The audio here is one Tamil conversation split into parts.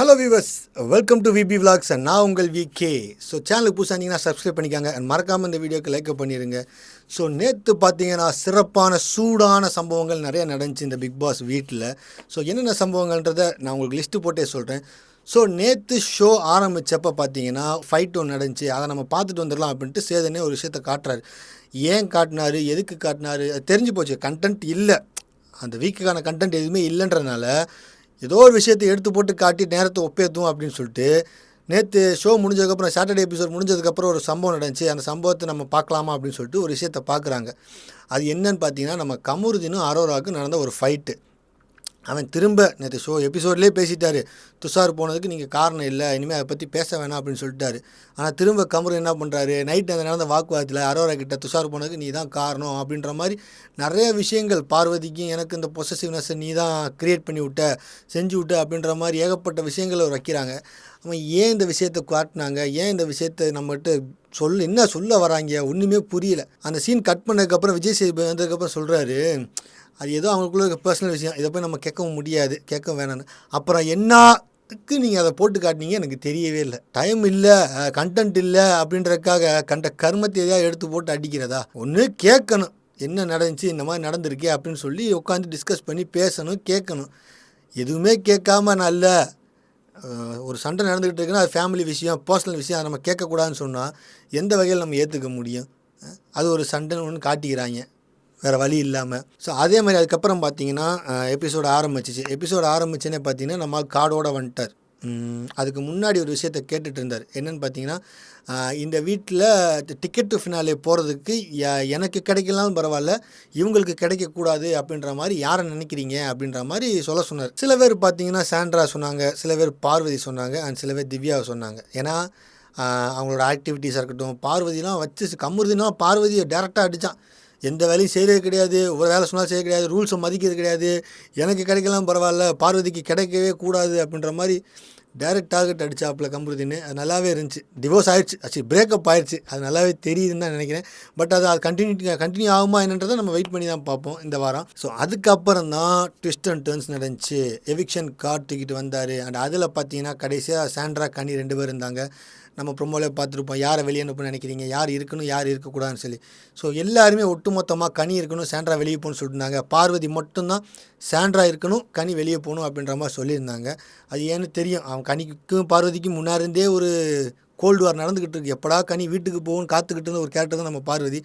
Hello viewers welcome to VP vlogs நான் உங்கள் வி கே ஸோ சேனலுக்கு புதுசாக இருந்தீங்கன்னா சப்ஸ்கிரைப் பண்ணிக்காங்க. அண்ட் மறக்காமல் இந்த வீடியோக்கு லைக் பண்ணிடுங்க ஸோ நேற்று பார்த்தீங்கன்னா சிறப்பான சூடான சம்பவங்கள் நிறைய நடந்துச்சு இந்த பிக் பாஸ் வீட்டில் ஸோ என்னென்ன சம்பவங்கள்ன்றதை நான் உங்களுக்கு லிஸ்ட்டு போட்டே சொல்கிறேன் ஸோ நேற்று ஷோ ஆரம்பித்தப்போ பார்த்தீங்கன்னா ஃபைட் ஒன்று நடந்துச்சு. அதை நம்ம பார்த்துட்டு வந்துடலாம் அப்படின்ட்டு சேதனே ஒரு விஷயத்தை காட்டுறாரு. ஏன் காட்டினாரு? எதுக்கு காட்டினாரு? அது தெரிஞ்சு போச்சு. கண்டென்ட் இல்லை. அந்த வீக்குக்கான கண்டென்ட் எதுவுமே இல்லைன்றனால ஏதோ ஒரு விஷயத்தை எடுத்து போட்டு காட்டி நேரத்தை ஒப்பேத்தும் அப்படின்னு சொல்லிட்டு நேற்று ஷோ முடிஞ்சதுக்கப்புறம் சாட்டர்டே எபிசோட் முடிஞ்சதுக்கப்புறம் ஒரு சம்பவம் நடந்துச்சு. அந்த சம்பவத்தை நம்ம பார்க்கலாமா அப்படின்னு சொல்லிட்டு ஒரு விஷயத்தை பார்க்குறாங்க. அது என்னன்னு பார்த்தீங்கன்னா நம்ம கமுருதினும் அரோராவுக்கும் நடந்த ஒரு ஃபைட்டு அவன் திரும்ப நேற்று ஷோ எபிசோட்லேயே பேசிட்டாரு. துஷார் போனதுக்கு நீங்கள் காரணம் இல்லை இனிமேல் அதை பற்றி பேச வேணாம் அப்படின்னு சொல்லிட்டாரு. ஆனால் திரும்ப கமரு என்ன பண்ணுறாரு நைட் அந்த நடந்த வாக்குவாதத்தில் அரோரா கிட்ட துஷார் போனதுக்கு நீ தான் காரணம் அப்படின்ற மாதிரி நிறைய விஷயங்கள் பார்வதிக்கும் எனக்கு இந்த பொசசிவ்னஸை நீ தான் க்ரியேட் பண்ணி விட்ட செஞ்சு விட்ட அப்படின்ற மாதிரி ஏகப்பட்ட விஷயங்களை வைக்கிறாங்க. அவன் ஏன் இந்த விஷயத்தை காட்டினாங்க? ஏன் இந்த விஷயத்தை நம்மகிட்ட சொல் என்ன சொல்ல வராங்க? ஒன்றுமே புரியல. அந்த சீன் கட் பண்ணதுக்கப்புறம் விஜய் சேதுபதி வந்ததுக்கப்புறம் சொல்கிறாரு அது ஏதோ அவங்களுக்குள்ள பர்சனல் விஷயம். இதை போய் நம்ம கேட்கவும் முடியாது. கேட்க வேணான்னு அப்புறம் என்னத்துக்கு நீங்கள் அதை போட்டு காட்டினீங்க எனக்கு தெரியவே இல்லை. டைம் இல்லை கண்டென்ட் இல்லை அப்படின்றதுக்காக கண்ட கர்மத்தை எதையாவது எடுத்து போட்டு அடிக்கிறதா? ஒன்று கேட்கணும். என்ன நடந்துச்சு? இந்த மாதிரி நடந்திருக்கே அப்படின்னு சொல்லி உட்காந்து டிஸ்கஸ் பண்ணி பேசணும் கேட்கணும். எதுவுமே கேட்காம நான் ஒரு சண்டை நடந்துக்கிட்டு இருக்குன்னா அது ஃபேமிலி விஷயம் பர்சனல் விஷயம் அதை நம்ம கேட்கக்கூடாதுன்னு சொன்னால் எந்த வகையில் நம்ம ஏற்றுக்க முடியும்? அது ஒரு சண்டைன்னு ஒன்று காட்டிக்கிறாங்க. வேறு வழி இல்லாமல் ஸோ அதே மாதிரி அதுக்கப்புறம் பார்த்தீங்கன்னா எபிசோடு ஆரம்பிச்சிச்சு. எபிசோடு ஆரம்பிச்சுன்னே பார்த்தீங்கன்னா நம்ம காடோட வந்துட்டார். அதுக்கு முன்னாடி ஒரு விஷயத்தை கேட்டுட்டு இருந்தார் என்னன்னு பார்த்தீங்கன்னா இந்த வீட்டில் டிக்கெட் டு ஃபினாலே போகிறதுக்கு எனக்கு கிடைக்கலாம்னு பரவாயில்ல இவங்களுக்கு கிடைக்கக்கூடாது அப்படின்ற மாதிரி யாரை நினைக்கிறீங்க அப்படின்ற மாதிரி சொல்ல சொன்னார். சில பேர் பார்த்தீங்கன்னா சாண்ட்ரா சொன்னாங்க சில பேர் பார்வதி சொன்னாங்க அண்ட் சில பேர் திவ்யாவை சொன்னாங்க. ஏன்னா அவங்களோட ஆக்டிவிட்டீஸாக இருக்கட்டும் பார்வதிலாம் வச்சு கம்முறுதினா பார்வதியை டேரெக்டாக அடித்தான் எந்த வேலையும் செய்கிறது கிடையாது ஒரு வேலை சொன்னால் செய்ய கிடையாது ரூல்ஸை மதிக்கிறது கிடையாது எனக்கு கிடைக்கலாம் பரவாயில்ல பார்வதிக்கு கிடைக்கவே கூடாது அப்படின்ற மாதிரி டைரக்ட் டார்கெட் அடித்தாப்புல கம்புருதின்னு. அது நல்லாவே இருந்துச்சு. டிவோர்ஸ் ஆயிடுச்சு ஆச்சு பிரேக்கப் ஆயிடுச்சு அது நல்லாவே தெரியுதுன்னு தான் நினைக்கிறேன். பட் அது அது கண்டினியூ கண்டினியூ ஆகுமா என்னன்றதை நம்ம வெயிட் பண்ணி தான் பார்ப்போம் இந்த வாரம். ஸோ அதுக்கப்புறம் தான் ட்விஸ்ட் அண்ட் டர்ன்ஸ் நடந்துச்சு. எவிக்ஷன் கார்டு தூக்கிட்டு வந்தார். அண்ட் அதில் பார்த்தீங்கன்னா கடைசியாக சாண்ட்ரா கனி ரெண்டு பேர் இருந்தாங்க. நம்ம ப்ரொமோவில் பார்த்துருப்போம். யாரை வெளியே அனுப்பணும்னு நினைக்கிறீங்க? யார் இருக்கணும்? யார் இருக்கக்கூடாதுன்னு சொல்லி. ஸோ எல்லாருமே ஒட்டுமொத்தமாக கனி இருக்கணும் சாண்ட்ரா வெளியே போகணும்னு சொல்லியிருந்தாங்க பார்வதி மட்டும்தான் சாண்ட்ரா இருக்கணும் கனி வெளியே போகணும் அப்படின்ற மாதிரி சொல்லியிருந்தாங்க. அது ஏன்னு தெரியும். அவன் கனிக்கும் பார்வதிக்கும் முன்னாருந்தே ஒரு கோல்டு வார் நடந்துக்கிட்டு இருக்கு. எப்படா கனி வீட்டுக்கு போகணும்னு காத்துக்கிட்டு இருந்த ஒரு கேரக்டர் தான் நம்ம பார்வதி.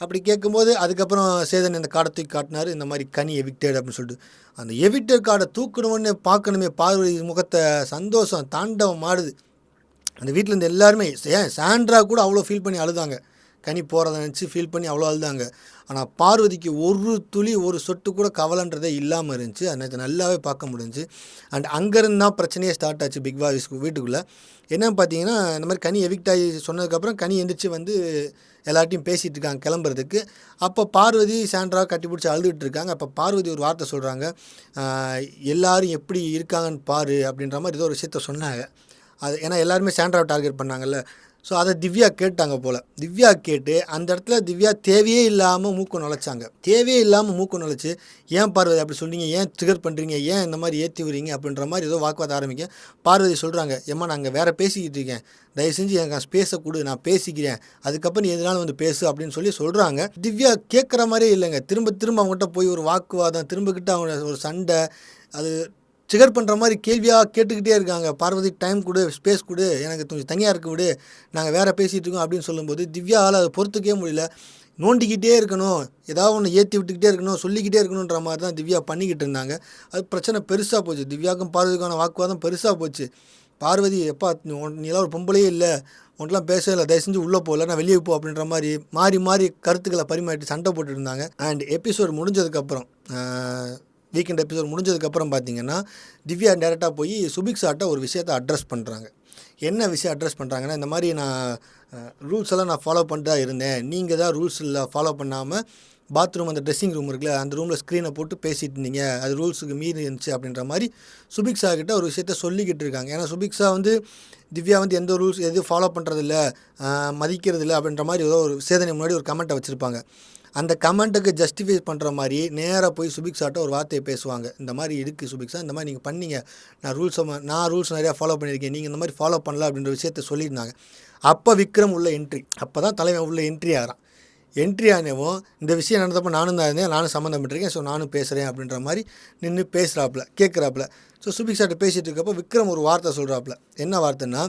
அப்படி கேட்கும்போது அதுக்கப்புறம் சேதன் இந்த கார்டை தூக்கி காட்டினாரு. இந்த மாதிரி கனி எவிக்டட் அப்படின்னு சொல்லிட்டு. அந்த எவிக்டர் கார்டை தூக்கணும்னு பார்க்கணுமே. பார்வதி முகத்தை சந்தோஷம் தாண்டவம் ஆடுது. அந்த வீட்டில் இருந்து எல்லாருமே ஏன் சாண்ட்ரா கூட அவ்வளோ ஃபீல் பண்ணி அழுதாங்க. கனி போகிறத நினச்சி ஃபீல் பண்ணி அவ்வளோ அழுதாங்க. ஆனால் பார்வதிக்கு ஒரு துளி ஒரு சொட்டு கூட கவலைன்றதே இல்லாமல் இருந்துச்சு. அந்த நல்லாவே பார்க்க முடிஞ்சு அண்ட் அங்கேருந்து தான் பிரச்சனையே ஸ்டார்ட் ஆச்சு பிக் பாஸ் வீட்டுக்குள்ளே. என்னன்னு பார்த்தீங்கன்னா இந்த மாதிரி கனி எவிக்ட் ஆகி சொன்னதுக்கப்புறம் கனி எந்திரிச்சு வந்து எல்லார்ட்டையும் பேசிகிட்டு இருக்காங்க கிளம்புறதுக்கு. அப்போ பார்வதி சாண்ட்ரா கட்டி பிடிச்சி அழுதுகிட்டு இருக்காங்க. அப்போ பார்வதி ஒரு வார்த்தை சொல்கிறாங்க எல்லாரும் எப்படி இருக்காங்கன்னு பாரு அப்படின்ற மாதிரி ஏதோ ஒரு விஷயத்த சொன்னாங்க. அது ஏன்னா எல்லாருமே சாண்ட்ராவை டார்கெட் பண்ணாங்கல்ல. ஸோ அதை திவ்யா கேட்டாங்க போல். திவ்யா கேட்டு அந்த இடத்துல திவ்யா தேவையே இல்லாமல் மூக்கு நுழைச்சாங்க. தேவையே இல்லாமல் மூக்கு நுழைச்சி ஏன் பார்வதி அப்படி சொன்னீங்க ஏன் ட்ரிகர் பண்ணுறீங்க ஏன் இந்த மாதிரி ஏற்றி விடுறீங்க? அப்படின்ற மாதிரி ஏதோ வாக்குவாதம் ஆரம்பிக்க பார்வதி சொல்கிறாங்க ஏம்மா நாங்கள் வேறு பேசிக்கிட்டு இருக்கேன். தயவு செஞ்சு எனக்கு ஸ்பேஸை கொடு நான் பேசிக்கிறேன். அதுக்கப்புறம் நீ எதுனாலும் வந்து பேசு அப்படின்னு சொல்லி சொல்கிறாங்க திவ்யா கேட்குற மாதிரியே இல்லைங்க. திரும்ப திரும்ப அவங்ககிட்ட போய் ஒரு வாக்குவாதம் திரும்பக்கிட்ட அவங்க ஒரு சண்டை அது ட்ரிகர் பண்ணுற மாதிரி கேள்வியாக கேட்டுக்கிட்டே இருக்காங்க. பார்வதி டைம் கொடு ஸ்பேஸ் கொடு எனக்கு கொஞ்சம் தனியாக இருக்க விடு நாங்கள் வேறு பேசிகிட்டு இருக்கோம் அப்படின்னு சொல்லும்போது திவ்யாவால் அதை பொறுத்துக்கவே முடியல. நோண்டிக்கிட்டே இருக்கணும் ஏதாவது ஒன்று ஏற்றி விட்டுக்கிட்டே இருக்கணும் சொல்லிக்கிட்டே இருக்கணுன்ற மாதிரி தான் திவ்யா பண்ணிக்கிட்டு இருந்தாங்க. அது பிரச்சனை பெருசாக போச்சு. திவ்யாவுக்கும் பார்வதிக்கான வாக்குவாதம் பெருசாக போச்சு. பார்வதி எப்பா உன்- நீலாம் ஒரு பொம்பளையே இல்லை. உன்ட்டெலாம் பேசவே இல்லை. தயவு செஞ்சு உள்ளே போகல நான் வெளியே போ. அப்படின்ற மாதிரி மாறி மாறி கருத்துக்களை பரிமாற்றி சண்டை போட்டுருந்தாங்க அண்ட் எபிசோட் முடிஞ்சதுக்கப்புறம் வீக்கெண்ட் எபிசோட் முடிஞ்சதுக்கப்புறம் பார்த்தீங்கன்னா திவ்யா டேரெக்டாக போய் சுபிக் சார்ட்ட ஒரு விஷயத்தை அட்ரஸ் பண்ணுறாங்க என்ன விஷயம் அட்ரஸ் பண்ணுறாங்கன்னா இந்த மாதிரி நான் ரூல்ஸ் எல்லாம் நான் ஃபாலோ பண்ணிட்டு தான் இருந்தேன். நீங்கள் தான் ரூல்ஸ் இல்லை ஃபாலோ பண்ணாமல் பாத்ரூம் அந்த ட்ரெஸ்ஸிங் ரூம் இருக்குல்ல அந்த ரூமில் ஸ்க்ரீனை போட்டு பேசிட்டு இருந்தீங்க. அது ரூல்ஸுக்கு மீறி இருந்துச்சு அப்படின்ற மாதிரி சுபிக்ஷா கிட்ட ஒரு விஷயத்த சொல்லிக்கிட்டு இருக்காங்க. ஏன்னா சுபிக்ஷா வந்து திவ்யா வந்து எந்த ரூல்ஸ் எதுவும் ஃபாலோ பண்ணுறதில்ல மதிக்கிறதில்ல அப்படின்ற மாதிரி ஏதோ ஒரு சேதனை முன்னாடி ஒரு கமெண்ட்டை வச்சுருப்பாங்க. அந்த கமெண்ட்டுக்கு ஜஸ்டிஃபை பண்ணுற மாதிரி நேராக போய் சுபிக்ஸாட்ட ஒரு வார்த்தையை பேசுவாங்க. இந்த மாதிரி இருக்குது சுபிக்ஷா இந்த மாதிரி நீங்கள் பண்ணீங்க. நான் ரூல்ஸை நான் ரூல்ஸ் நிறையா ஃபாலோ பண்ணியிருக்கேன். நீங்கள் இந்த மாதிரி ஃபாலோ பண்ணல அப்படின்ற விஷயத்த சொல்லியிருந்தாங்க. அப்போ விக்ரம் உள்ள என்ட்ரி அப்போ தான் தலைவன் உள்ள என்ட்ரி ஆகிறான். என்ட்ரி ஆனவும் இந்த விஷயம் நடந்தப்போ நானும் தான் இருந்தேன் நானும் சம்மந்தப்பட்டிருக்கேன் ஸோ நானும் பேசுகிறேன் அப்படின்ற மாதிரி நின்று பேசுகிறாப்புல கேட்குறாப்புல ஸோ சுபிக்ஷாட்ட பேசிகிட்டு இருக்கப்போ விக்ரம் ஒரு வார்த்தை சொல்கிறாப்புல என்ன வார்த்தைன்னா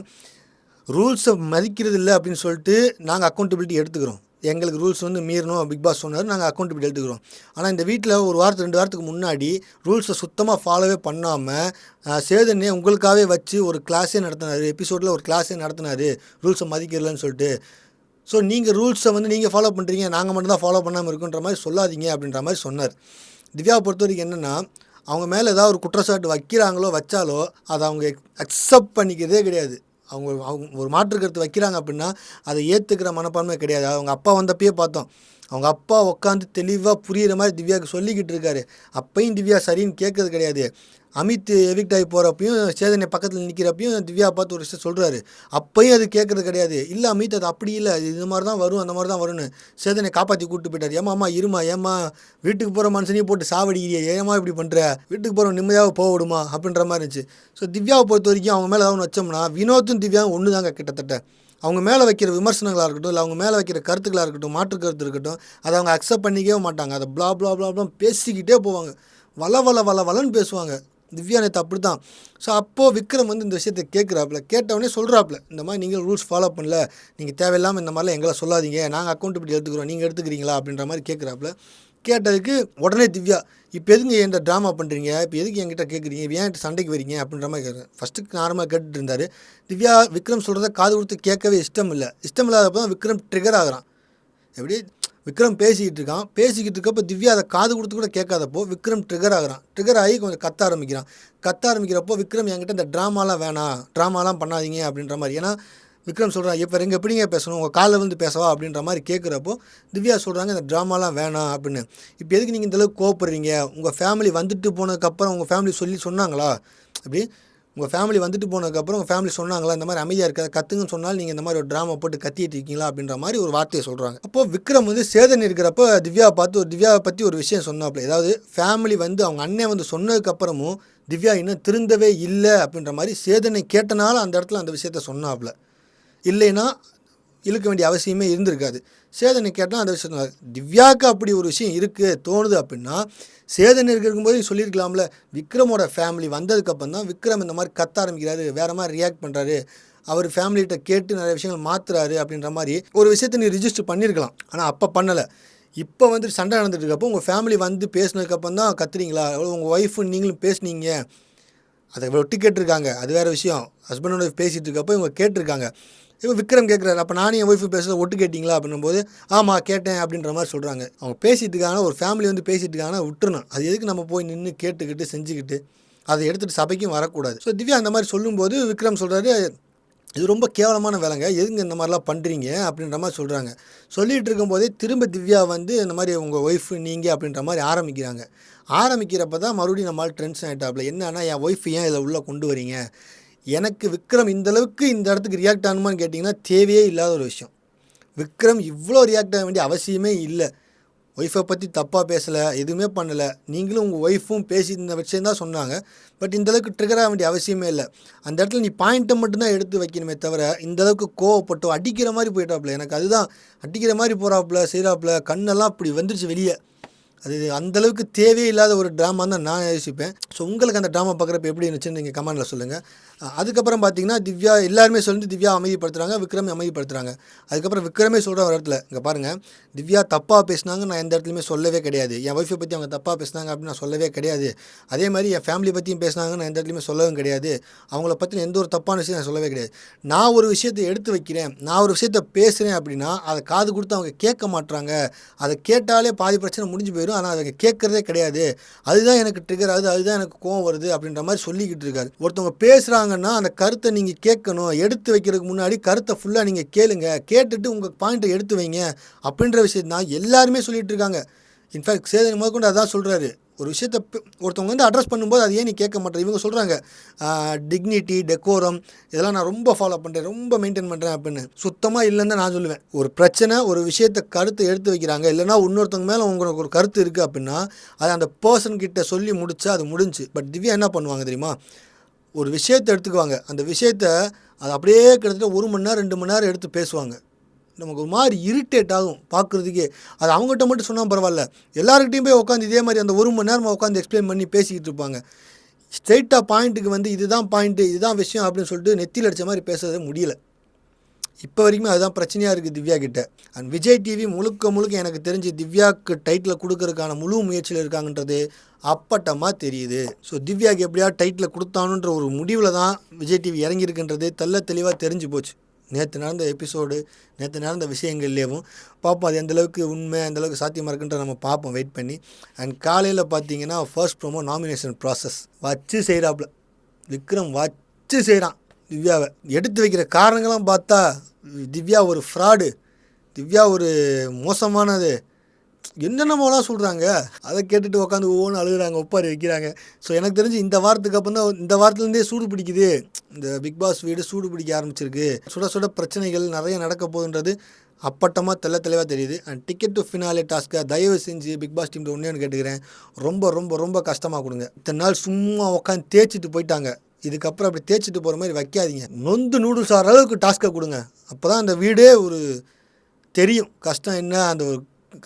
ரூல்ஸை மதிக்கிறது இல்லை அப்படின்னு சொல்லிட்டு நாங்கள் அக்கௌண்டபிலிட்டி எடுத்துக்கிறோம். எங்களுக்கு ரூல்ஸ் வந்து மீறணும் பிக் பாஸ் சொன்னார் நாங்கள் அக்கௌண்டபிலிட்டி எடுத்துக்கிறோம். ஆனால் இந்த வீட்டில் ஒரு வாரத்து ரெண்டு வாரத்துக்கு முன்னாடி ரூல்ஸை சுத்தமாக ஃபாலோவே பண்ணாமல் சேதனே உங்களுக்காகவே வச்சு ஒரு கிளாஸே நடத்தினார் எபிசோடில் ஒரு கிளாஸே நடத்தினார் ரூல்ஸை மதிக்கிறலன்னு சொல்லிட்டு ஸோ நீங்கள் ரூல்ஸை வந்து நீங்கள் ஃபாலோ பண்ணுறீங்க நாங்கள் மட்டும் தான் ஃபாலோ பண்ணாமல் இருக்குன்ற மாதிரி சொல்லாதீங்க அப்படின்ற மாதிரி சொன்னார். திவ்யாவை பொறுத்த வரைக்கும் என்னென்னா அவங்க மேலே ஏதாவது ஒரு குற்றச்சாட்டு வைக்கிறாங்களோ வச்சாலோ அதை அவங்க அக்செப்ட் பண்ணிக்கிறதே கிடையாது. அவங்க அவங்க ஒரு மாற்று கருத்து வைக்கிறாங்க அப்படின்னா அதை ஏற்றுக்கிற மனப்பான்மை கிடையாது. அவங்க அப்பா வந்தப்பயே பார்த்தோம். அவங்க அப்பா உட்காந்து தெளிவாக புரிகிற மாதிரி திவ்யாவுக்கு சொல்லிக்கிட்டு இருக்காரு. அப்பையும் திவ்யா சரின்னு கேட்கறது கிடையாது. அமித் எவிக்ட் ஆகி போகிறப்பையும் சேதனை பக்கத்தில் நிற்கிறப்பையும் திவ்யா பார்த்து ஒரு விஷயம் சொல்கிறாரு அப்பையும் அது கேட்கறது கிடையாது. இல்லை அமித் அது அப்படி இல்லை. இது மாதிரி தான் வரும் அந்த மாதிரி தான் வரும்னு சேதனை காப்பாற்றி கூப்பிட்டு போயிட்டார். ஏமா அம்மா இருமா ஏமா வீட்டுக்கு போகிற மனுஷனையும் போட்டு சாவடிக்கிறியே? ஏமா இப்படி பண்ணுற வீட்டுக்கு போகிற நிம்மதியாக போக விடுமா? அப்படின்ற மாதிரி இருந்துச்சு. ஸோ திவ்யாவை பொறுத்த வரைக்கும் அவங்க மேலே ஏதாவது ஒன்று வச்சோம்னா வினோத்தும் திவ்யாவும் ஒன்று தாங்க கிட்டத்தட்ட. அவங்க மேலே வைக்கிற விமர்சனங்களாக இருக்கட்டும் இல்லை அவங்க மேலே வைக்கிற கருத்துக்களாக இருக்கட்டும் மாற்று கருத்து இருக்கட்டும் அதை அவங்க அக்செப்ட் பண்ணிக்கவே மாட்டாங்க. அதை ப்ளா ப்ளா ப்ளா ப்ளா பேசிக்கிட்டே போவாங்க. வள வள வள வளன்னு பேசுவாங்க. திவ்யா நேத்து அப்படி தான் ஸோ அப்போது விக்ரம் வந்து இந்த விஷயத்தை கேட்குறாப்புல கேட்டவொடனே சொல்கிறாப்புல இந்த மாதிரி நீங்கள் ரூல்ஸ் ஃபாலோ பண்ணல நீங்கள் தேவையில்லாமல் இந்த மாதிரிலாம் எங்களை சொல்லாதீங்க நாங்கள் அக்கௌண்டபிலிட்டி எடுத்துக்கிறோம் நீங்கள் எடுத்துக்கிறீங்களா அப்படின்ற மாதிரி கேட்குறாப்புல கேட்டதுக்கு உடனே திவ்யா இப்போ எதுங்க என்கிட்ட ட்ராமா பண்ணுறீங்க இப்போ எதுக்கு என்கிட்ட கேட்குறீங்க ஏன் என்கிட்ட சண்டைக்கு வரீங்க? அப்படின்ற மாதிரி கேட்குறேன் ஃபஸ்ட்டு நார்மலாக கேட்டுட்டு இருந்தார். திவ்யா விக்ரம் சொல்கிறத காது கொடுத்து கேட்கவே இஷ்டம் இல்லை. இஷ்டம் இல்லாதப்போ தான் விக்ரம் ட்ரிகர் ஆகிறான். எப்படி விக்ரம் பேசிக்கிட்டு இருக்கான். பேசிக்கிட்டு இருக்கப்போ திவ்யா அதை காது கொடுத்து கூட கேட்காதப்போ விக்ரம் ட்ரிகர் ஆகுறான். ட்ரிகர் ஆகி கொஞ்சம் கத்த ஆரம்பிக்கிறான். கத்த ஆரம்பிக்கிறப்போ விக்ரம் என்கிட்ட இந்த ட்ராமாலாம் வேணாம். ட்ராமாலாம் பண்ணாதீங்க அப்படின்ற மாதிரி. ஏன்னா விக்ரம் சொல்கிறான் இப்போ எங்கே எப்படிங்க பேசணும். உங்கள் காலில் வந்து பேசவா? அப்படின்ற மாதிரி கேட்குறப்போ திவ்யா சொல்கிறாங்க இந்த ட்ராமாலாம் வேணாம் அப்படின்னு. இப்போ எதுக்கு நீங்கள் இந்தளவுக்கு கோவப்படுறீங்க? உங்கள் ஃபேமிலி வந்துட்டு போனதுக்கப்புறம் உங்கள் ஃபேமிலி சொல்லி சொன்னாங்களா? அப்படி உங்கள் ஃபேமிலி வந்துட்டு போனதுக்கப்புறம் உங்கள் ஃபேமிலி சொன்னாங்களா இந்த மாதிரி அமைதியாக இருக்காது கத்துங்கன்னு சொன்னால் நீங்கள் இந்த மாதிரி ஒரு ட்ராமா போட்டு கத்திட்டு இருக்கீங்களா அப்படின்ற மாதிரி ஒரு வார்த்தையை சொல்கிறாங்க அப்போது விக்ரம் வந்து சேதன் இருக்கிறப்ப திவ்யா பார்த்து ஒரு திவ்யாவை பற்றி ஒரு விஷயம் சொன்னாப்புல ஏதாவது ஃபேமிலி வந்து அவங்க அண்ணன் வந்து சொன்னதுக்கப்புறமும் திவ்யா இன்னும் திருந்தவே இல்லை அப்படின்ற மாதிரி சேதனை கேட்டனால அந்த இடத்துல அந்த விஷயத்த சொன்னாப்புல இல்லைன்னா இழுக்க வேண்டிய அவசியமே இருந்திருக்காது. சேதனை கேட்டால் அந்த விஷயம் திவ்யாவுக்கு அப்படி ஒரு விஷயம் இருக்குது தோணுது அப்படின்னா சேதனை இருக்கும்போது சொல்லியிருக்கலாம்ல. விக்ரமோட ஃபேமிலி வந்ததுக்கப்புறம் தான் விக்ரம் இந்த மாதிரி கத்த ஆரம்பிக்கிறாரு வேறு மாதிரி ரியாக்ட் பண்ணுறாரு அவர் ஃபேமிலிகிட்ட கேட்டு நிறைய விஷயங்கள் மாற்றுறாரு அப்படின்ற மாதிரி ஒரு விஷயத்தை நீ ரிஜிஸ்டர் பண்ணியிருக்கலாம். ஆனால் அப்போ பண்ணலை. இப்போ வந்து சண்டை நடந்துட்டு இருக்கப்போ உங்கள் ஃபேமிலி வந்து பேசினதுக்கப்புறம் தான் கத்துறீங்களா? உங்கள் ஒய்ஃபு நீங்களும் பேசுனீங்க. அதை ஒட்டி கேட்டிருக்காங்க. அது வேறு விஷயம். ஹஸ்பண்டோட பேசிகிட்டு இருக்கப்போ இவங்க கேட்டிருக்காங்க. இப்போ விக்ரம் கேட்குறாரு அப்போ நானும் என் ஒய்ஃபு பேசுகிறத ஒட்டு கேட்டிங்களா அப்படின்னும்போது ஆமாம் கேட்டேன் அப்படின்ற மாதிரி சொல்கிறாங்க அவங்க பேசிட்டுக்கான ஒரு ஃபேமிலி வந்து பேசிட்டுக்கான இருக்காங்கன்னா விட்டுறணும். அது எதுக்கு நம்ம போய் நின்று கேட்டுக்கிட்டு செஞ்சுக்கிட்டு அதை எடுத்துகிட்டு சபைக்கும் வரக்கூடாது. ஸோ திவ்யா அந்த மாதிரி சொல்லும்போது விக்ரம் சொல்கிறாரு இது ரொம்ப கேவலமான வேலைங்க. எதுங்க இந்த மாதிரிலாம் பண்ணுறீங்க அப்படின்ற மாதிரி சொல்கிறாங்க சொல்லிகிட்டு இருக்கும்போதே திரும்ப திவ்யா வந்து இந்த மாதிரி உங்கள் ஒய்ஃபு நீங்கள் அப்படின்ற மாதிரி ஆரம்பிக்கிறாங்க. ஆரம்பிக்கிறப்ப தான் மறுபடியும் நம்மளால் டென்ஷன் ஆகிட்டாப்புல என்னன்னா என் ஒய்ஃப் ஏன் இதில் உள்ளே கொண்டு வரீங்க? எனக்கு விக்ரம் இந்த அளவுக்கு இந்த இடத்துக்கு ரியாக்ட் ஆகணுமான்னு கேட்டிங்கன்னா தேவையே இல்லாத ஒரு விஷயம். விக்ரம் இவ்வளோ ரியாக்ட் ஆக வேண்டிய அவசியமே இல்லை. ஒய்ஃபை பற்றி தப்பாக பேசலை எதுவுமே பண்ணலை. நீங்களும் உங்கள் ஒய்ஃபும் பேசி இந்த விஷயம் தான் சொன்னாங்க. பட் இந்த அளவுக்கு ட்ரிகர் ஆக வேண்டிய அவசியமே இல்லை. அந்த இடத்துல நீ பாயிண்ட்டை மட்டும்தான் எடுத்து வைக்கணுமே தவிர இந்த அளவுக்கு கோவப்பட்டோ அடிக்கிற மாதிரி போயிட்டாப்புல. எனக்கு அதுதான். அடிக்கிற மாதிரி போகிறாப்புல செய்கிறாப்புல கண்ணெல்லாம் அப்படி வந்துருச்சு வெளியே. அது அந்தளவுக்கு தேவையே இல்லாத ஒரு ட்ராமா தான் நான் யோசிப்பேன். ஸோ உங்களுக்கு அந்த ட்ராமா பார்க்குறப்ப எப்படி இருந்துச்சுன்னு நீங்கள் கமெண்டில் சொல்லுங்கள் அதுக்கப்புறம் பார்த்தீங்கன்னா திவ்யா எல்லாருமே சொல்லி திவ்யா அமைதிப்படுத்துகிறாங்க விக்ரம் அமைதிப்படுத்துகிறாங்க அதுக்கப்புறம் விக்ரமே சொல்கிற ஒரு இடத்துல இங்கே பாருங்கள் திவ்யா தப்பாக பேசினாங்க நான் எந்த இடத்துலையுமே சொல்லவே கிடையாது. என் ஒய்ஃபை பற்றி அவங்க தப்பாக பேசினாங்க அப்படின்னு நான் சொல்லவே கிடையாது. அதே மாதிரி என் ஃபேமிலி பற்றியும் பேசினாங்க நான் எந்த இடத்துலையுமே சொல்லவும் கிடையாது. அவங்கள பற்றின எந்த ஒரு தப்பான விஷயம் நான் சொல்லவே கிடையாது. நான் ஒரு விஷயத்தை எடுத்து வைக்கிறேன் நான் ஒரு விஷயத்த பேசுகிறேன் அப்படின்னா அதை காது கொடுத்து அவங்க கேட்க மாட்டுறாங்க அதை கேட்டாலே பாதி பிரச்சனை முடிஞ்சு போயிடும் ஆனால் அதை கேட்குறதே கிடையாது. அதுதான் எனக்கு ட்ரிகர் ஆகுது அதுதான் எனக்கு கோவம் வருது அப்படின்ற மாதிரி சொல்லிக்கிட்டு இருக்காரு. ஒருத்தவங்க பேசுகிறாங்க சொல்கிறாங்கன்னா அந்த கருத்தை நீங்கள் கேட்கணும். எடுத்து வைக்கிறதுக்கு முன்னாடி கருத்தை ஃபுல்லாக நீங்கள் கேளுங்க. கேட்டுட்டு உங்கள் பாயிண்ட்டை எடுத்து வைங்க. அப்படின்ற விஷயத்தை தான் எல்லாருமே சொல்லிகிட்டு இருக்காங்க. இன்ஃபேக்ட் சேதன் முதற்கொண்டு அதான் சொல்கிறாரு ஒரு விஷயத்தை ஒருத்தவங்க வந்து அட்ரஸ் பண்ணும்போது அது ஏன் நீ கேட்க மாட்டேன் இவங்க சொல்கிறாங்க டிக்னிட்டி டெக்கோரம் இதெல்லாம் நான் ரொம்ப ஃபாலோ பண்ணுறேன் ரொம்ப மெயின்டைன் பண்ணுறேன் அப்படின்னு. சுத்தமாக இல்லைன்னு தான் நான் சொல்லுவேன். ஒரு பிரச்சனை ஒரு விஷயத்தை கருத்து எடுத்து வைக்கிறாங்க. இல்லைன்னா இன்னொருத்தவங்க மேலே உங்களுக்கு ஒரு கருத்து இருக்குது அப்படின்னா அதை அந்த பர்சன்கிட்ட சொல்லி முடிச்சா அது முடிஞ்சு. பட் திவ்யா என்ன பண்ணுவாங்க தெரியுமா? ஒரு விஷயத்தை எடுத்துக்குவாங்க. அந்த விஷயத்த அது அப்படியே கிட்டத்தட்ட ஒரு மணி நேரம் ரெண்டு மணி நேரம் எடுத்து பேசுவாங்க. நமக்கு ஒரு மாதிரி இரிட்டேட் ஆகும் பார்க்குறதுக்கே. அது அவங்ககிட்ட மட்டும் சொன்னால் பரவாயில்ல. எல்லாருக்கிட்டையும் போய் உட்காந்து இதே மாதிரி அந்த ஒரு மணி நேரமாக உட்காந்து எக்ஸ்பிளைன் பண்ணி பேசிக்கிட்டு இருப்பாங்க. ஸ்ட்ரெயிட்டாக பாயிண்ட்டுக்கு வந்து இதுதான் பாயிண்ட்டு இதுதான் விஷயம் அப்படின்னு சொல்லிட்டு நெத்தியில் அடித்த மாதிரி பேசுறது முடியல. இப்போ வரைக்குமே அதுதான் பிரச்சனையாக இருக்குது திவ்யா கிட்ட. அண்ட் விஜய் டிவி முழுக்க முழுக்க எனக்கு தெரிஞ்சு திவ்யாவுக்கு டைட்டில் கொடுக்கறதுக்கான முழு முயற்சியில் இருக்காங்கன்றது அப்பட்டமாக தெரியுது. ஸோ திவ்யாவுக்கு எப்படியா டைட்டில் கொடுத்தானுன்ற ஒரு முடிவில் தான் விஜய் டிவி இறங்கியிருக்குன்றது தெல்ல தெளிவாக தெரிஞ்சு போச்சு. நேற்று நடந்த எபிசோடு நேற்று நடந்த விஷயங்கள்லேயும் பார்ப்போம் அது எந்த அளவுக்கு உண்மை அந்தளவுக்கு சாத்தியமாக இருக்குன்ற நம்ம பார்ப்போம் வெயிட் பண்ணி. அண்ட் காலையில் பார்த்தீங்கன்னா ஃபர்ஸ்ட் ப்ரோமோ நாமினேஷன் ப்ராசஸ் வச்சு செய்கிறாப்புல விக்ரம் வச்சு செய்கிறான் திவ்யாவை எடுத்து வைக்கிற காரணங்கள்லாம் பார்த்தா திவ்யா ஒரு ஃப்ராடு திவ்யா ஒரு மோசமானது. என்னென்னமோலாம் சொல்கிறாங்க அதை கேட்டுட்டு உட்காந்து ஒவ்வொன்று அழுகுறாங்க ஒப்பாரி வைக்கிறாங்க. ஸோ எனக்கு தெரிஞ்சு இந்த வாரத்துக்கு அப்புறம் தான் இந்த வாரத்துலேருந்தே சூடு பிடிக்குது. இந்த பிக் பாஸ் வீடு சூடு பிடிக்க ஆரம்பிச்சிருக்கு. சுட சுட பிரச்சனைகள் நிறைய நடக்க போகுன்றது அப்பட்டமாக தெள்ள தெளிவாக தெரியுது. அண்ட் டிக்கெட் டு ஃபினாலே டாஸ்க்கை தயவு செஞ்சு பிக் பாஸ் டீம் ஒன்றே கேட்டுக்கிறேன். ரொம்ப ரொம்ப ரொம்ப கஷ்டமாக கொடுங்க. இத்தனை நாள் சும்மா உட்காந்து தேய்ச்சிட்டு போயிட்டாங்க. இதுக்கப்புறம் அப்படி தேய்ச்சிட்டு போகிற மாதிரி வைக்காதீங்க. நொந்து நூடுல்ஸ் ஆகிற அளவுக்கு டாஸ்க்கை கொடுங்க. அப்போ தான் அந்த வீடே ஒரு தெரியும். கஷ்டம் என்ன? அந்த ஒரு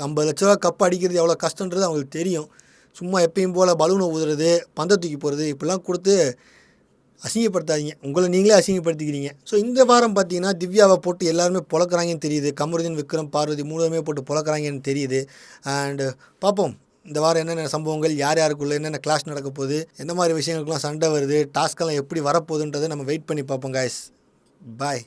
ஐம்பது லட்ச ரூபா கப் அடிக்கிறது எவ்வளோ கஷ்டன்றது அவங்களுக்கு தெரியும். சும்மா எப்பயும் போல் பலூனை ஊதுறது பந்தை தூக்கி போகிறது இப்படிலாம் கொடுத்து அசிங்கப்படுத்தாதீங்க. உங்களை நீங்களே அசிங்கப்படுத்திக்கிறீங்க. ஸோ இந்த வாரம் பார்த்தீங்கன்னா திவ்யாவை போட்டு எல்லாருமே பொழக்கிறாங்கன்னு தெரியுது. கமருதீன் விக்ரம் பார்வதி மூணுமே போட்டு பொழக்கிறாங்கன்னு தெரியுது. அண்டு பார்ப்போம். இந்த வாரம் என்னென்ன சம்பவங்கள் யார் யாருக்குள்ள என்னென்ன கிளாஸ் நடக்க போகுது எந்த மாதிரி விஷயங்களுக்குலாம் சண்டை வருது டாஸ்க்கெல்லாம் எப்படி வரப்போகுதுன்றதை நம்ம வெயிட் பண்ணி பார்ப்போம் காய்ஸ் பாய்